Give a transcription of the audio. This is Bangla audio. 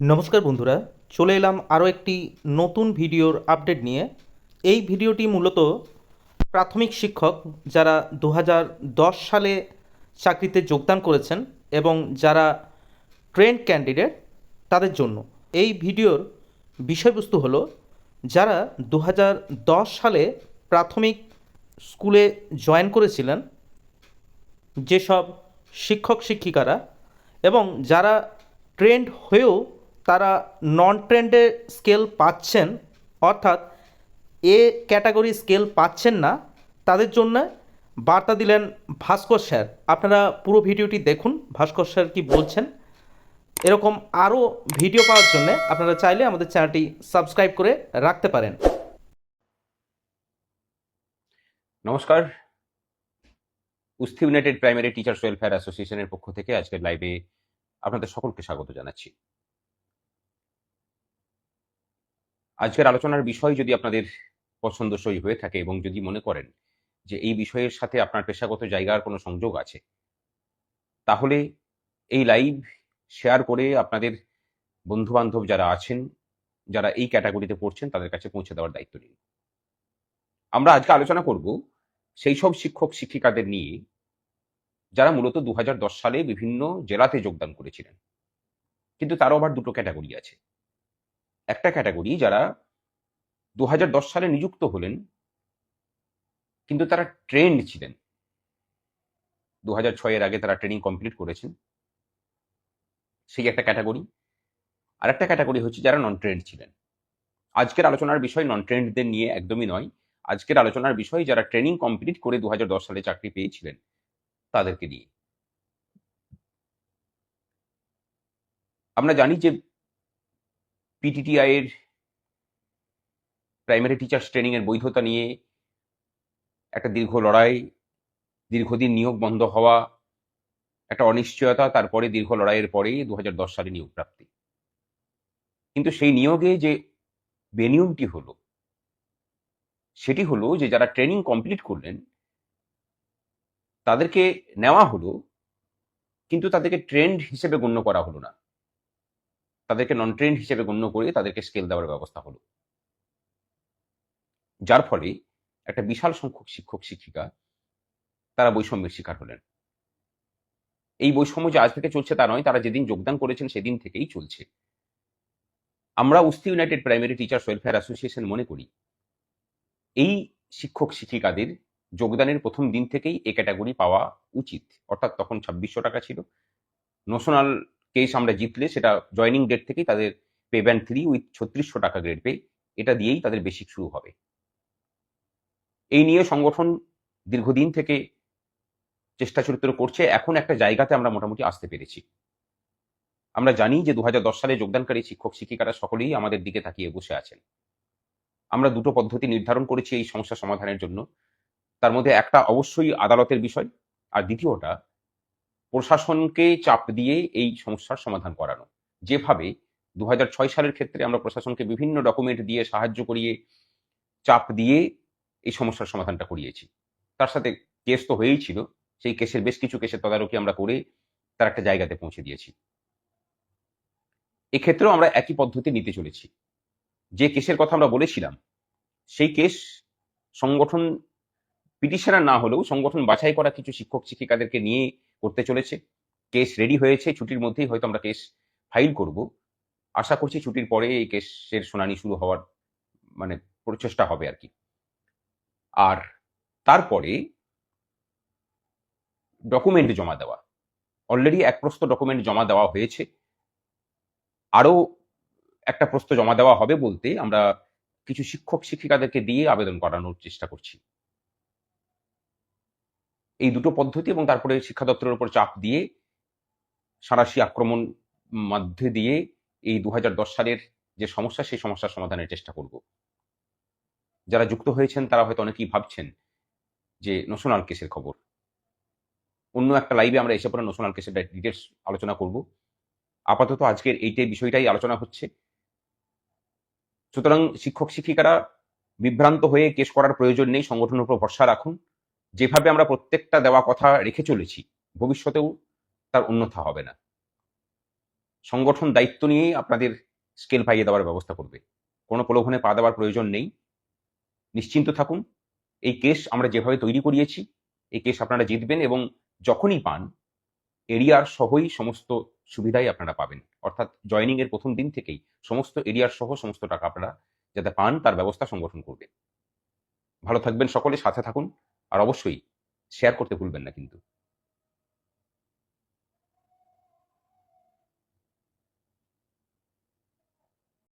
নমস্কার বন্ধুরা, চলে এলাম আরও একটি নতুন ভিডিওর আপডেট নিয়ে। এই ভিডিওটি মূলত প্রাথমিক শিক্ষক যারা দু হাজার দশ সালে চাকরিতে যোগদান করেছেন এবং যারা ট্রেন্ড ক্যান্ডিডেট তাদের জন্য। এই ভিডিওর বিষয়বস্তু হলো, যারা দু হাজার দশ সালে প্রাথমিক স্কুলে জয়েন করেছিলেন, যেসব শিক্ষক শিক্ষিকারা এবং যারা ট্রেন্ড হয়েও তারা নন ট্রেন্ডে স্কেল পাচ্ছেন, অর্থাৎ এ ক্যাটাগরি স্কেল পাচ্ছেন না, তাদের জন্য বার্তা দিলেন ভাস্কর স্যার। আপনারা পুরো ভিডিওটি দেখুন, ভাস্কর স্যার কি বলছেন। এরকম আরও ভিডিও পাওয়ার জন্য আপনারা চাইলে আমাদের চ্যানেলটি সাবস্ক্রাইব করে রাখতে পারেন। নমস্কার। Usthi united primary teachers welfare অ্যাসোসিয়েশনের পক্ষ থেকে আজকের লাইভে আপনাদের সকলকে স্বাগত জানাচ্ছি। আজকের আলোচনার বিষয় যদি আপনাদের পছন্দসই হয়ে থাকে এবং যদি মনে করেন যে এই বিষয়ের সাথে আপনার পেশাগত জায়গার কোনো সংযোগ আছে, তাহলে এই লাইভ শেয়ার করে আপনাদের বন্ধু বান্ধব যারা আছেন, যারা এই ক্যাটাগরিতে পড়ছেন, তাদের কাছে পৌঁছে দেওয়ার দায়িত্ব নিন। আমরা আজকে আলোচনা করব সেই সব শিক্ষক শিক্ষিকাদের নিয়ে যারা মূলত দু হাজার দশ সালে বিভিন্ন জেলাতে যোগদান করেছিলেন। কিন্তু তারও আবার দুটো ক্যাটাগরি আছে। একটা ক্যাটাগরি যারা দু হাজার দশ সালে নিযুক্ত হলেন, কিন্তু তারা ট্রেন্ড ছিলেন। দুহাজার ছয় এর আগে তারা ট্রেনিং কমপ্লিট করেছেন। সেই একটা ক্যাটাগরি আর একটা ক্যাটাগরি হচ্ছে যারা নন ট্রেন্ড ছিলেন। আজকের আলোচনার বিষয় নন ট্রেন্ডদের নিয়ে একদমই নয়। আজকের আলোচনার বিষয় যারা ট্রেনিং কমপ্লিট করে দু হাজার দশ সালে চাকরি পেয়েছিলেন, তাদেরকে নিয়ে। আমরা জানি যে পিটিটিআই এর প্রাইমারি টিচার্স ট্রেনিং এর বৈধতা নিয়ে একটা দীর্ঘ লড়াই, দীর্ঘদিন নিয়োগ বন্ধ হওয়া, একটা অনিশ্চয়তা, তারপরে দীর্ঘ লড়াইয়ের পরেই দু হাজার দশ সালে নিয়োগ প্রাপ্তি। কিন্তু সেই নিয়োগে যে বেনিয়মটি হলো, সেটি হলো যে যারা ট্রেনিং কমপ্লিট করলেন, তাদেরকে নেওয়া হলো, কিন্তু তাদেরকে ট্রেন্ড হিসেবে গণ্য করা হলো না। তাদেরকে নন ট্রেন্ড হিসেবে গণ্য করে তাদেরকে স্কেল দেওয়ার ব্যবস্থা হলো। যার ফলে একটা বিশাল সংখ্যক শিক্ষক, শিক্ষিকা তারা বৈষম্যের শিকার হলেন। এই বৈষম্য যে আজ থেকে চলছে তা নয়, তারা যেদিন যোগদান করেছেন সেদিন থেকেই চলছে। আমরা Usthi united primary teachers welfare association মনে করি, এই শিক্ষক, শিক্ষিকাদের যোগদানের প্রথম দিন থেকেই এ ক্যাটাগরি পাওয়া উচিত। অর্থাৎ তখন ছাব্বিশশো টাকা ছিল। ন্যাশনাল কেস আমরা জিতলে সেটা জয়নিং ডেট থেকেই তাদের পে ব্যান্ড থ্রি উইথ ছত্রিশশো টাকা গ্রেড পে এটা দিয়েই তাদের বেসিক শুরু হবে। এই নিয়ে সংগঠন দীর্ঘদিন থেকে চেষ্টা চরিত্র করছে, এখন একটা জায়গাতে আমরা মোটামুটি আসতে পেরেছি। আমরা জানি যে দু হাজার দশ সালে যোগদানকারী শিক্ষক শিক্ষিকারা সকলেই আমাদের দিকে তাকিয়ে বসে আছেন। আমরা দুটো পদ্ধতি নির্ধারণ করেছি এই সমস্যা সমাধানের জন্য। তার মধ্যে একটা অবশ্যই আদালতের বিষয়, আর দ্বিতীয়টা প্রশাসনকে চাপ দিয়ে এই সমস্যার সমাধান করানো। যেভাবে দুহাজার ছয় সালের ক্ষেত্রে আমরা প্রশাসনকে বিভিন্ন ডকুমেন্ট দিয়ে সাহায্য করিয়ে, চাপ দিয়ে এই সমস্যার সমাধানটা করিয়েছি। তার সাথে কেস তো হয়েই ছিল। সেই কেসের বেশ কিছু কেসের তদারকি আমরা করে তার একটা জায়গাতে পৌঁছে দিয়েছি। এক্ষেত্রেও আমরা একই পদ্ধতি নিতে চলেছি। যে কেসের কথা আমরা বলেছিলাম, সেই কেস সংগঠন, পিটিশনার না হলেও সংগঠন বাছাই করা কিছু শিক্ষক শিক্ষিকাদেরকে নিয়ে করতে চলেছে। কেস রেডি হয়েছে, ছুটির মধ্যেই হয়তো আমরা কেস ফাইল করব। আশা করছি ছুটির পরে এই কেসের শুনানি শুরু হওয়ার মানে প্রচেষ্টা হবে আর কি। আর তারপরে ডকুমেন্ট জমা দেওয়া। অলরেডি এক প্রস্ত ডকুমেন্ট জমা দেওয়া হয়েছে। আরও একটা প্রস্ত জমা দেওয়া হবে বলতে আমরা কিছু শিক্ষক শিক্ষিকাদেরকে দিয়ে আবেদন করানোর চেষ্টা করছি। এই দুটো পদ্ধতি এবং তারপরে শিক্ষা দপ্তরের উপর চাপ দিয়ে সারাশি আক্রমণ মধ্যে দিয়ে এই দু হাজার দশ সালের যে সমস্যা, সেই সমস্যার সমাধানের চেষ্টা করব। যারা যুক্ত হয়েছেন, তারা হয়তো অনেকেই ভাবছেন যে ন্যাশনাল কেসের খবর। অন্য একটা লাইভে আমরা এসে পরে ন্যাশনাল কেসের ডিটেলস আলোচনা করব। আপাতত আজকের এইটাই বিষয়টাই আলোচনা হচ্ছে। সুতরাং শিক্ষক শিক্ষিকারা বিভ্রান্ত হয়ে কেস করার প্রয়োজন নেই, সংগঠনের উপর ভরসা রাখুন। যেভাবে আমরা প্রত্যেকটা দেওয়া কথা রেখে চলেছি, ভবিষ্যতেও তার অন্যথা হবে না। সংগঠন দায়িত্ব নিয়েই আপনাদের স্কেল পাইয়ে দেওয়ার ব্যবস্থা করবে। কোনো প্রলোভনে পা দেওয়ার প্রয়োজন নেই। নিশ্চিন্ত থাকুন, এই কেস আমরা যেভাবে তৈরি করিয়েছি, এই কেস আপনারা জিতবেন এবং যখনই পান, এরিয়ার সহই সমস্ত সুবিধাই আপনারা পাবেন। অর্থাৎ জয়নিং এর প্রথম দিন থেকেই সমস্ত এরিয়ার সহ সমস্ত টাকা আপনারা যাতে পান, তার ব্যবস্থা সংগঠন করবে। ভালো থাকবেন সকলে, সাথে থাকুন। আর অবশ্যই শেয়ার করতে ভুলবেন না কিন্তু।